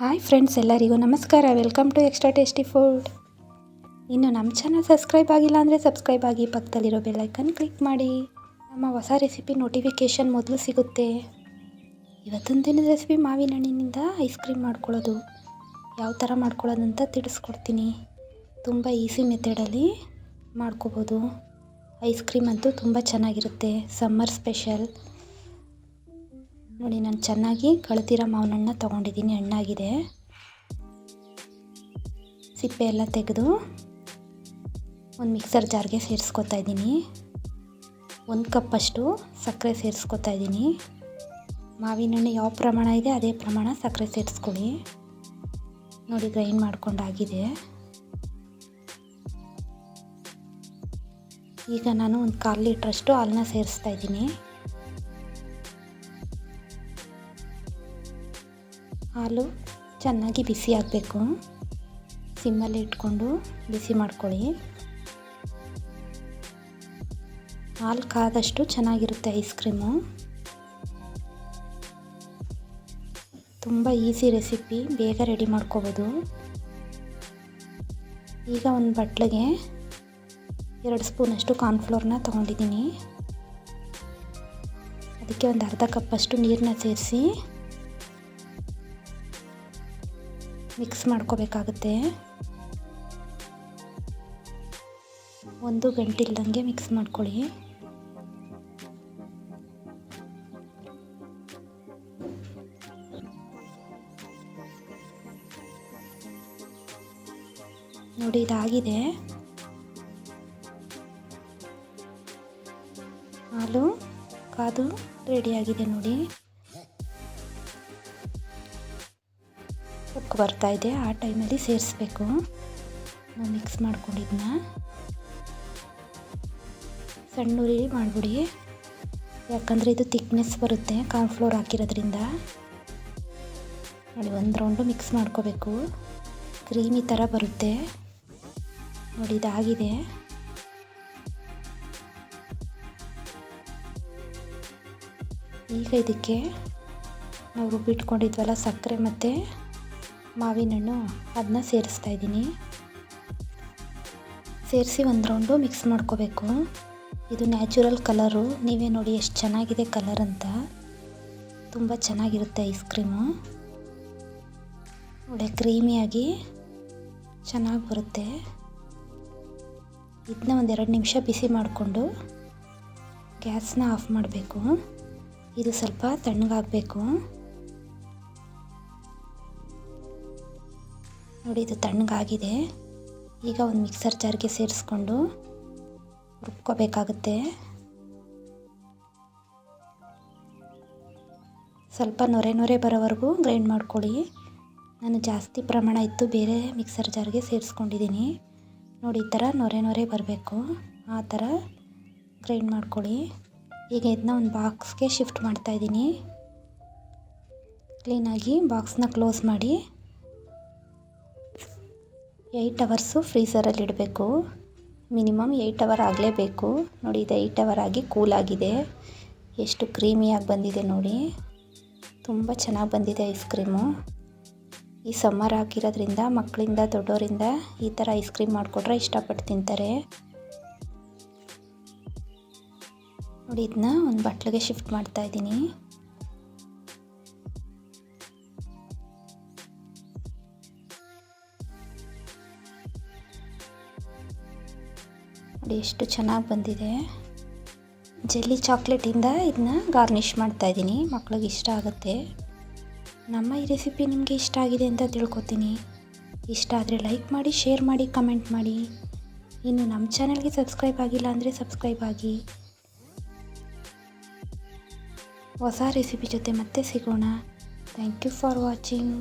Hi friends, ಎಲ್ಲರಿಗೂ ನಮಸ್ಕಾರ. Welcome to extra tasty food ಇನ್ನು ನಮ್ಮ ಚಾನಲ್ ಸಬ್ಸ್ಕ್ರೈಬ್ ಆಗಿಲ್ಲ ಅಂದರೆ ಸಬ್ಸ್ಕ್ರೈಬ್ ಆಗಿ, ಪಕ್ಕದಲ್ಲಿರೋ ಬೆಲ್ಲೈಕನ್ ಕ್ಲಿಕ್ ಮಾಡಿ. ನಮ್ಮ ಹೊಸ ರೆಸಿಪಿ ನೋಟಿಫಿಕೇಷನ್ ಮೊದಲು ಸಿಗುತ್ತೆ. ಇವತ್ತೊಂದು ದಿನದ ರೆಸಿಪಿ ಮಾವಿನ ಹಣ್ಣಿನಿಂದ ಐಸ್ ಕ್ರೀಮ್ ಮಾಡ್ಕೊಳ್ಳೋದು. ಯಾವ ಥರ ಮಾಡ್ಕೊಳ್ಳೋದಂತ ತಿಳಿಸ್ಕೊಡ್ತೀನಿ. ತುಂಬ ಈಸಿ ಮೆಥಡಲ್ಲಿ ಮಾಡ್ಕೋಬೋದು. ಐಸ್ ಕ್ರೀಮ್ ಅಂತೂ ತುಂಬ ಚೆನ್ನಾಗಿರುತ್ತೆ. ಸಮ್ಮರ್ ಸ್ಪೆಷಲ್ ನೋಡಿ, ನಾನು ಚೆನ್ನಾಗಿ ಕಳ್ತಿರೋ ಮಾವಿನ ತಗೊಂಡಿದ್ದೀನಿ. ತೊಗೊಂಡಿದ್ದೀನಿ ಹಣ್ಣಾಗಿದೆ. ಸಿಪ್ಪೆ ಎಲ್ಲ ತೆಗೆದು ಒಂದು ಮಿಕ್ಸರ್ ಜಾರ್ಗೆ ಸೇರಿಸ್ಕೊತಾ ಇದ್ದೀನಿ. ಒಂದು ಕಪ್ಪಷ್ಟು ಸಕ್ಕರೆ ಸೇರಿಸ್ಕೊತಾ ಇದ್ದೀನಿ. ಮಾವಿನ ಹಣ್ಣು ಯಾವ ಪ್ರಮಾಣ ಇದೆ, ಅದೇ ಪ್ರಮಾಣ ಸಕ್ಕರೆ ಸೇರಿಸ್ಕೊಳ್ಳಿ. ನೋಡಿ ಗ್ರೈಂಡ್ ಮಾಡ್ಕೊಂಡಾಗಿದೆ ಈಗ ನಾನು ಒಂದು ಕಾಲು ಲೀಟ್ರಷ್ಟು ಹಾಲನ್ನ ಸೇರಿಸ್ತಾ ಇದ್ದೀನಿ. ಹಾಲು ಚೆನ್ನಾಗಿ ಬಿಸಿ ಆಗಬೇಕು. ಸಿಮ್ಮಲ್ಲಿ ಇಟ್ಕೊಂಡು ಬಿಸಿ ಮಾಡ್ಕೊಳ್ಳಿ. ಹಾಲು ಕಾದಷ್ಟು ಚೆನ್ನಾಗಿರುತ್ತೆ ಐಸ್ ಕ್ರೀಮು. ತುಂಬ ಈಸಿ ರೆಸಿಪಿ, ಬೇಗ ರೆಡಿ ಮಾಡ್ಕೋಬೋದು. ಈಗ ಒಂದು ಬಟ್ಲಿಗೆ ಎರಡು ಸ್ಪೂನಷ್ಟು ಕಾರ್ನ್ಫ್ಲೋರ್ನ ತೊಗೊಂಡಿದ್ದೀನಿ. ಅದಕ್ಕೆ ಒಂದು ಅರ್ಧ ಕಪ್ಪಷ್ಟು ನೀರನ್ನ ಸೇರಿಸಿ ಮಿಕ್ಸ್ ಮಾಡ್ಕೋಬೇಕಾಗುತ್ತೆ. ಒಂದು ಗಂಟೆ ಇಲ್ದಂಗೆ ಮಿಕ್ಸ್ ಮಾಡ್ಕೊಳ್ಳಿ. ನೋಡಿ ಇದಾಗಿದೆ. ಹಾಲು ಕಾದು ರೆಡಿಯಾಗಿದೆ ನೋಡಿ. ಉಕ್ಕು ಬರ್ತಾ ಇದೆ, ಆ ಟೈಮಲ್ಲಿ ಸೇರಿಸ್ಬೇಕು. ನಾವು ಮಿಕ್ಸ್ ಮಾಡ್ಕೊಂಡಿದ್ನ ಸಣ್ಣ ಉರಿ ಮಾಡಿಬಿಡಿ. ಯಾಕಂದರೆ ಇದು ತಿಕ್ನೆಸ್ ಬರುತ್ತೆ ಕಾರ್ನ್ಫ್ಲೋರ್ ಹಾಕಿರೋದ್ರಿಂದ. ನೋಡಿ, ಒಂದು ರೌಂಡು ಮಿಕ್ಸ್ ಮಾಡ್ಕೋಬೇಕು. ಕ್ರೀಮಿ ಥರ ಬರುತ್ತೆ. ನೋಡಿ, ಇದಾಗಿದೆ. ಈಗ ಇದಕ್ಕೆ ನಾವು ರುಬ್ಬಿಟ್ಕೊಂಡಿದ್ವಲ್ಲ ಸಕ್ಕರೆ ಮತ್ತು ಮಾವಿನ ಹಣ್ಣು ಅದನ್ನ ಸೇರಿಸ್ತಾ ಇದ್ದೀನಿ. ಸೇರಿಸಿ ಒಂದು ರೌಂಡು ಮಿಕ್ಸ್ ಮಾಡ್ಕೋಬೇಕು. ಇದು ನ್ಯಾಚುರಲ್ ಕಲರು. ನೀವೇ ನೋಡಿ ಎಷ್ಟು ಚೆನ್ನಾಗಿದೆ ಕಲರ್ ಅಂತ. ತುಂಬ ಚೆನ್ನಾಗಿರುತ್ತೆ ಐಸ್ ಕ್ರೀಮು. ಒಳ್ಳೆ ಕ್ರೀಮಿಯಾಗಿ ಚೆನ್ನಾಗಿ ಬರುತ್ತೆ. ಇದನ್ನ ಒಂದೆರಡು ನಿಮಿಷ ಬಿಸಿ ಮಾಡಿಕೊಂಡು ಗ್ಯಾಸ್ನ ಆಫ್ ಮಾಡಬೇಕು. ಇದು ಸ್ವಲ್ಪ ತಣ್ಣಗಾಗಬೇಕು. ನೋಡಿ, ಇದು ತಣ್ಣಗಾಗಿದೆ. ಈಗ ಒಂದು ಮಿಕ್ಸರ್ ಜಾರ್ಗೆ ಸೇರಿಸ್ಕೊಂಡು ರುಬ್ಕೋಬೇಕಾಗುತ್ತೆ. ಸ್ವಲ್ಪ ನೊರೆ ನೊರೆ ಬರೋವರೆಗೂ ಗ್ರೈಂಡ್ ಮಾಡ್ಕೊಳ್ಳಿ. ನಾನು ಜಾಸ್ತಿ ಪ್ರಮಾಣ ಇತ್ತು ಬೇರೆ ಮಿಕ್ಸರ್ ಜಾರ್ಗೆ ಸೇರಿಸ್ಕೊಂಡಿದ್ದೀನಿ. ನೋಡಿ, ಈ ಥರ ನೊರೆ ನೊರೆ ಬರಬೇಕು. ಆ ಥರ ಗ್ರೈಂಡ್ ಮಾಡ್ಕೊಳ್ಳಿ. ಈಗ ಇದನ್ನ ಒಂದು ಬಾಕ್ಸ್ಗೆ ಶಿಫ್ಟ್ ಮಾಡ್ತಾಯಿದ್ದೀನಿ ಕ್ಲೀನಾಗಿ ಬಾಕ್ಸ್ನ ಕ್ಲೋಸ್ ಮಾಡಿ ಏಯ್ಟ್ ಅವರ್ಸು ಫ್ರೀಸರಲ್ಲಿ ಇಡಬೇಕು. ಮಿನಿಮಮ್ ಏಯ್ಟ್ ಅವರ್ ಆಗಲೇಬೇಕು. ನೋಡಿ, ಇದು ಏಯ್ಟ್ ಅವರ್ ಆಗಿ ಕೂಲಾಗಿದೆ ಎಷ್ಟು ಕ್ರೀಮಿಯಾಗಿ ಬಂದಿದೆ ನೋಡಿ. ತುಂಬ ಚೆನ್ನಾಗಿ ಬಂದಿದೆ ಐಸ್ ಕ್ರೀಮು ಈ ಸಮ್ಮರ್ ಹಾಕಿರೋದ್ರಿಂದ ಮಕ್ಕಳಿಂದ ದೊಡ್ಡೋರಿಂದ ಈ ಥರ ಐಸ್ ಕ್ರೀಮ್ ಮಾಡಿಕೊಟ್ರೆ ಇಷ್ಟಪಟ್ಟು ತಿಂತಾರೆ. ನೋಡಿ ಇದನ್ನ ಒಂದು ಬಟ್ಲಿಗೆ ಶಿಫ್ಟ್ ಮಾಡ್ತಾ ನೋಡಿ ಎಷ್ಟು ಚೆನ್ನಾಗಿ ಬಂದಿದೆ. ಜೆಲ್ಲಿ ಚಾಕ್ಲೇಟಿಂದ ಇದನ್ನ ಗಾರ್ನಿಷ್ ಮಾಡ್ತಾಯಿದ್ದೀನಿ ಮಕ್ಳಿಗೆ ಇಷ್ಟ ಆಗುತ್ತೆ. ನಮ್ಮ ಈ ರೆಸಿಪಿ ನಿಮಗೆ ಇಷ್ಟ ಆಗಿದೆ ಅಂತ ತಿಳ್ಕೊತೀನಿ. ಇಷ್ಟ ಆದರೆ ಲೈಕ್ ಮಾಡಿ, ಶೇರ್ ಮಾಡಿ, ಕಮೆಂಟ್ ಮಾಡಿ. ಇನ್ನು ನಮ್ಮ ಚಾನಲ್ಗೆ ಸಬ್ಸ್ಕ್ರೈಬ್ ಆಗಿಲ್ಲ ಅಂದರೆ ಸಬ್ಸ್ಕ್ರೈಬ್ ಆಗಿ. ಹೊಸ ರೆಸಿಪಿ ಜೊತೆ ಮತ್ತೆ ಸಿಗೋಣ. Thank you for watching